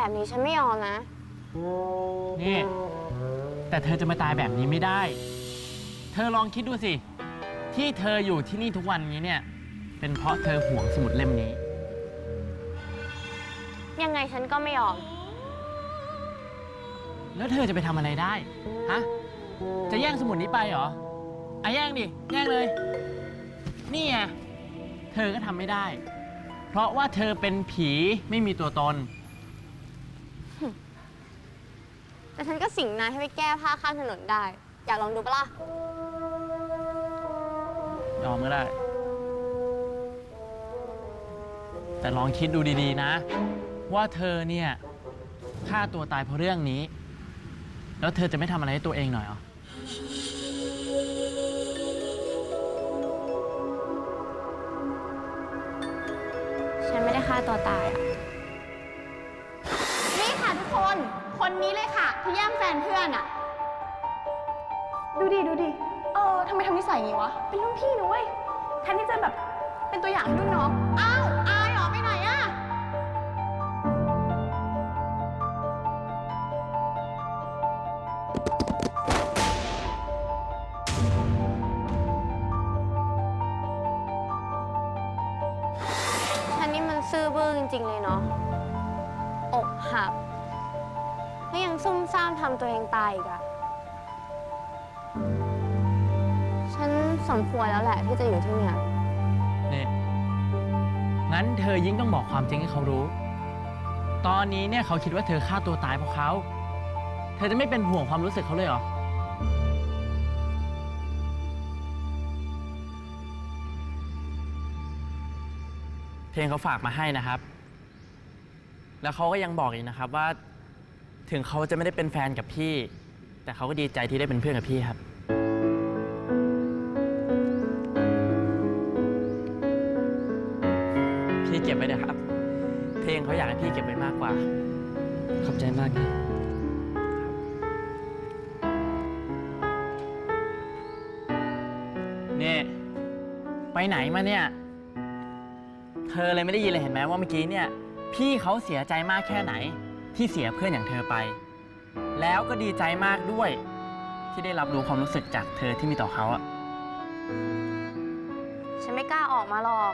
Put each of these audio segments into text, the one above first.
แบบนี้ฉันไม่ยอมนะ นี่ แต่เธอจะมาตายแบบนี้ไม่ได้ เธอลองคิดดูสิ ที่เธออยู่ที่นี่ทุกวันนี้เนี่ย เป็นเพราะเธอห่วงสมุดเล่มนี้ ยังไงฉันก็ไม่ยอม แล้วเธอจะไปทำอะไรได้ ฮะ จะแย่งสมุดนี้ไปเหรออะแย่งดิ แย่งเลย นี่ไงเธอก็ทำไม่ได้ เพราะว่าเธอเป็นผีไม่มีตัวตน แต่ฉันก็สิงนายให้ไปแก้ผ้าข้างถนนได้ อยากลองดูปะล่ะ ยอมก็ได้ แต่ลองคิดดูดีๆนะ ว่าเธอเนี่ยฆ่าตัวตายเพราะเรื่องนี้ แล้วเธอจะไม่ทำอะไรให้ตัวเองหน่อยเหรอ ฉันไม่ได้ฆ่าตัวตายอะนี่ค่ะทุกคน คนนี้เลยค่ะ ที่แย่งแฟนเพื่อนอะดูดิ ดูดิ เออทำไมทำนิสัยอย่างนี้วะ เป็นรุ่นพี่นะเว้ยแทนที่จะแบบเป็นตัวอย่างให้รุ่นน้อง อ้าว อายเหรอไปไหนอะฉันนี่มันซื่อบื้อจริง ๆ เลยเนาะอกหัก แล้วยังซุ่มซ่ามทำตัวเองตายอีกอะฉันสมควรแล้วแหละที่จะอยู่ที่เนี่ยนี่งั้นเธอยิ่งต้องบอกความจริงให้เขารู้ ตอนนี้เนี่ยเขาคิดว่าเธอฆ่าตัวตายเพราะเขา เธอจะไม่เป็นห่วงความรู้สึกเขาเลยเหรอ เพลงเขาฝากมาให้นะครับ แล้วเขาก็ยังบอกอีกนะครับว่า ถึงเขาจะไม่ได้เป็นแฟนกับพี่ แต่เขาก็ดีใจที่ได้เป็นเพื่อนกับพี่ครับ พี่เก็บไว้นะครับ เพลงเขาอยากให้พี่เก็บไว้มากกว่า ขอบใจมากนะนี่ไปไหนมาเนี่ย เธอเลยไม่ได้ยินเลยเห็นไหมว่าเมื่อกี้เนี่ย พี่เขาเสียใจมากแค่ไหน ที่เสียเพื่อนอย่างเธอไป แล้วก็ดีใจมากด้วย ที่ได้รับรู้ความรู้สึกจากเธอที่มีต่อเขาอะฉันไม่กล้าออกมาหรอก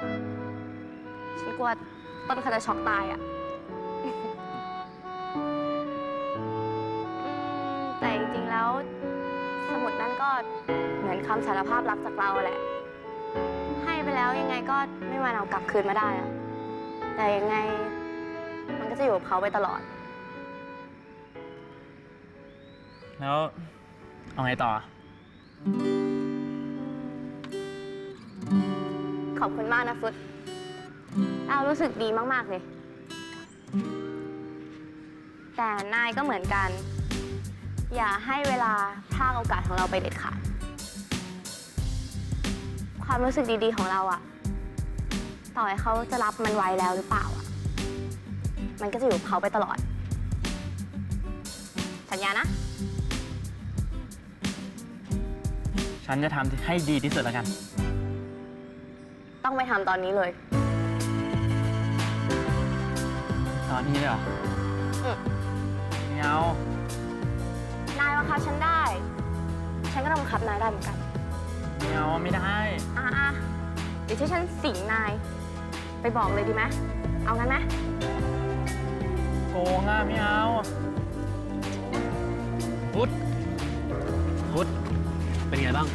ฉันกลัวต้นเขาจะช็อกตายอะแต่จริงๆแล้ว สมุดนั่นก็เหมือนคำสารภาพรักจากเราแหละ ให้ไปแล้วยังไงก็ไม่มาเอากลับคืนมาได้อะแต่ยังไงมันก็จะอยู่กับเขาไปตลอด แล้ว เอาไงต่อ ขอบคุณมากนะฟุตเรารู้สึกดีมาก ๆ เลย แต่นายก็เหมือนกัน อย่าให้เวลาพลาดโอกาสของเราไปเด็ดขาด ความรู้สึกดีๆของเราอะต่อให้เขาจะรับมันไว้แล้วหรือเปล่าอะมันก็จะอยู่กับเขาไปตลอด สัญญานะ ฉันจะทำให้ดีที่สุดแล้วกัน ต้องไปทำตอนนี้เลย ตอนนี้เลยเหรออืม ไม่เอานายบังคับฉันได้ ฉันก็ต้องบังคับนายได้เหมือนกัน ไม่เอาไม่ได้ อะอะเดี๋ยวช่วยฉันสิงนาย ไปบอกเลยดีไหมเอางั้นไหมโกงอะไม่เอาพุทธพุทธ เป็นไงบ้าง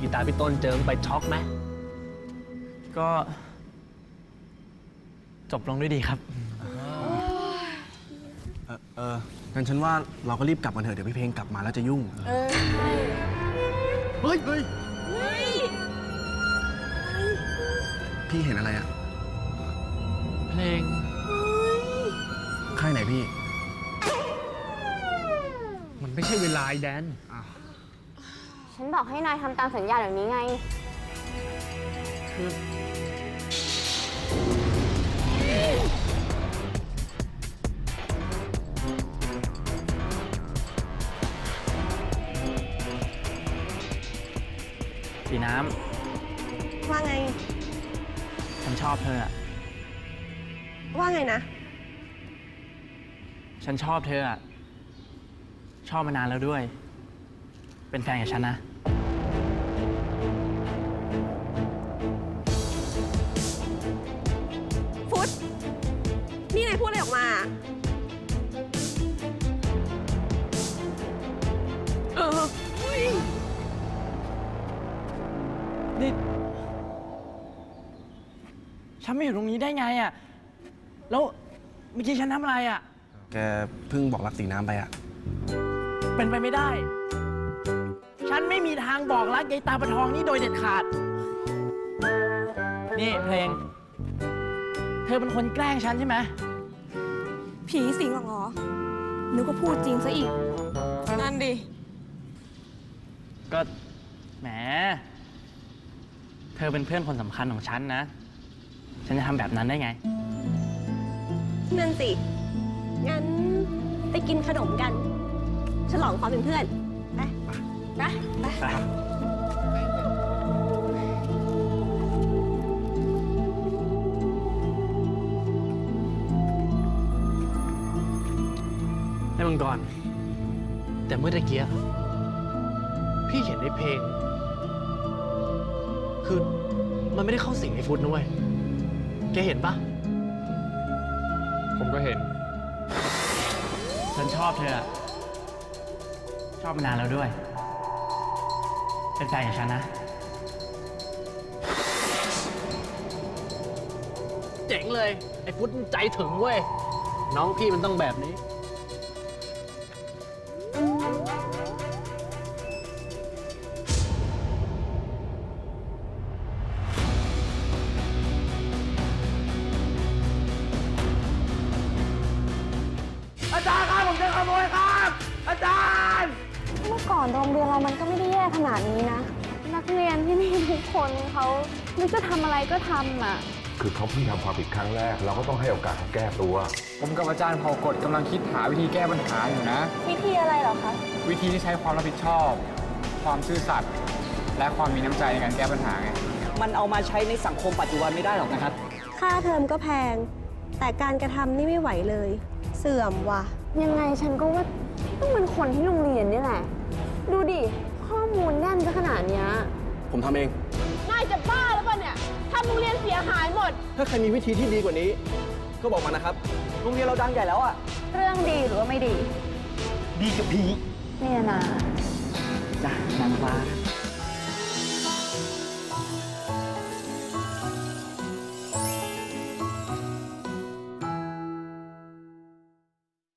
กีตาร์พี่ต้นเจิมไปช็อกไหมก็ จบลงด้วยดีครับ เออเอองั้นฉันว่าเราก็รีบกลับกันเถอะเดี๋ยวพี่เพลงกลับมาแล้วจะยุ่ง เออใช่เฮ้ยเฮ้ยพี่เห็นอะไรอะ เพลงข้างไหนพี่ มันไม่ใช่เวลาไอ้แดน ฉันบอกให้นายทำตามสัญญาเดี๋ยวนี้ไงคือสีน้ว่าไงำฉันชอบเธออะว่าไงนะ ฉันชอบเธออะชอบมานานแล้วด้วย เป็นแฟนกับฉันนะ ฟุตนี่นายพูดอะไรออกมา เออนี่ ฉันไม่อยู่ตรงนี้ได้ไงอะแล้วเมื่อกี้ฉันทำอะไรอะแกเพิ่งบอกรักสีน้ำไปอะ เป็นไปไม่ได้ ฉันไม่มีทางบอกรักยายตาประทองนี่โดยเด็ดขาด นี่เพลง เธอเป็นคนแกล้งฉันใช่ไหม ผีสิงหรอกเหรอนึกว่าพูดจริงซะอีก นั่นดิ ก็แหม เธอเป็นเพื่อนคนสำคัญของฉันนะ ฉันจะทำแบบนั้นได้ไง นั่นสิ งั้นไปกินขนมกัน ฉลองความเป็นเพื่อน ไป ไปไปในมังกร แต่เมื่อตะเกียพี่เห็นในเพลง คือมันไม่ได้เข้าสิงไอ้ฟุตนะเว้ย แกเห็นปะผมก็เห็น ฉันชอบเธอ ชอบมานานแล้วด้วย เป็นแฟนกับฉันนะ เจ๋งเลย ไอ้ฟุตมันใจถึงเว้ย น้องพี่มันต้องแบบนี้ อาจารย์ครับ ผมจะขโมยครับ อาจารย์ เมื่อก่อนโรงเรียนเรามันก็ไม่ได้แย่ขนาดนี้นะ นักเรียนที่นี่ทุกคนเขานึกจะทำอะไรก็ทำอะ คือเขาเพิ่งทำความผิดครั้งแรก เราก็ต้องให้โอกาสเขาแก้ตัว ผมกับอาจารย์เผากฎกำลังคิดหาวิธีแก้ปัญหาอยู่นะ วิธีอะไรเหรอคะ วิธีที่ใช้ความรับผิดชอบ ความซื่อสัตย์และความมีน้ำใจในการแก้ปัญหาไง มันเอามาใช้ในสังคมปัจจุบันไม่ได้หรอกนะครับ ค่าเทอมก็แพง แต่การกระทำนี่ไม่ไหวเลย เสื่อมว่ะ ยังไงฉันก็ว่า ต้องเป็นคนที่โรงเรียนนี่แหละ ดูดิ ข้อมูลแน่นซะขนาดเนี้ย ผมทำเอง นายจะบ้าแล้วป่ะเนี่ยทำโรงเรียนเสียหายหมด ถ้าใครมีวิธีที่ดีกว่านี้ ก็บอกมานะครับ โรงเรียนเราดังใหญ่แล้วอะเรื่องดีหรือว่าไม่ดี ดีกับผีเนี่ยนะจ้ะนางฟ้า